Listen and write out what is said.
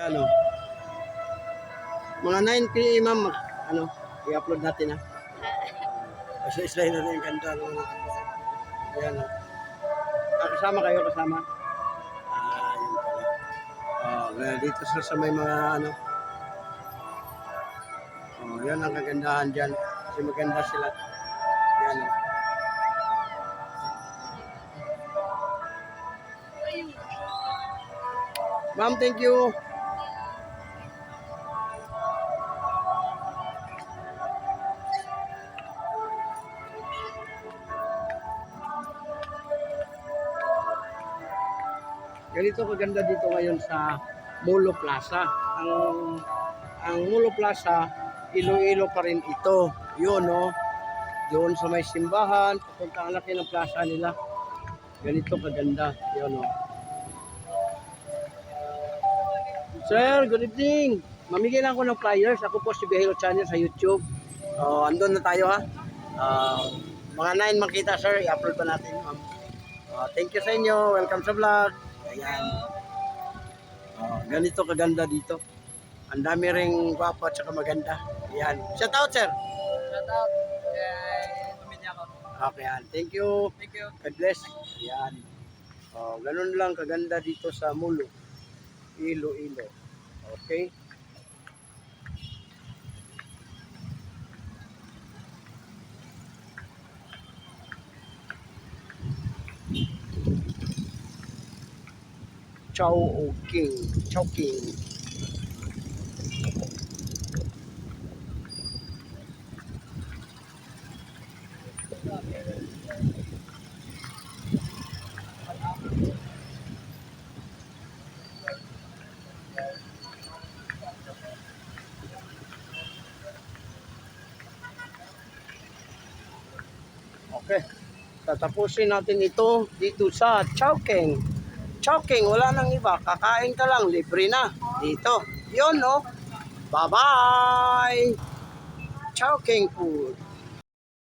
Ano? Mga 9 p.m. ma'am, ano, i-upload natin ha. Kasi islay natin yung kanta mga Ayan o. Ah, kasama kayo, kasama? Ah, yun pala. Oh, kaya dito sa, sa may mga ano. Oh, yan ang kagandahan dyan. Kasi maganda sila. Yan o. Ma'am, thank you. Ganito kaganda dito ngayon sa Molo Plaza. Ang ang Molo Plaza, Iloilo pa rin ito. Yun, no? Doon sa may simbahan, papunta ang laki ng plaza nila. Ganito kaganda. Yun, no? Sir, good evening. Mamigay lang ako ng flyers. Ako po si Behelo Channel sa YouTube. Oh, andun na tayo ha. Ah, mga 9 makita sir, i-upload pa natin. ma'am. Ah, thank you sa inyo. Welcome sa vlog. Ayan. Oh, ganito kaganda dito. Ang dami ring gwapo at saka maganda. Ayan. Shout out sir. Shout out kay pamilya ko. Okay, yan. Thank you. Thank you. God bless. Ayan. Oh, ganun lang kaganda dito sa Mulo. Ilo-ilo. Okay? Chow King. Chow. Okay. Tatapusin natin ito dito sa Chowking. Chowking, wala nang iba. Kakain ka lang, libre na. Dito. Yun, no? Bye-bye! Chowking food.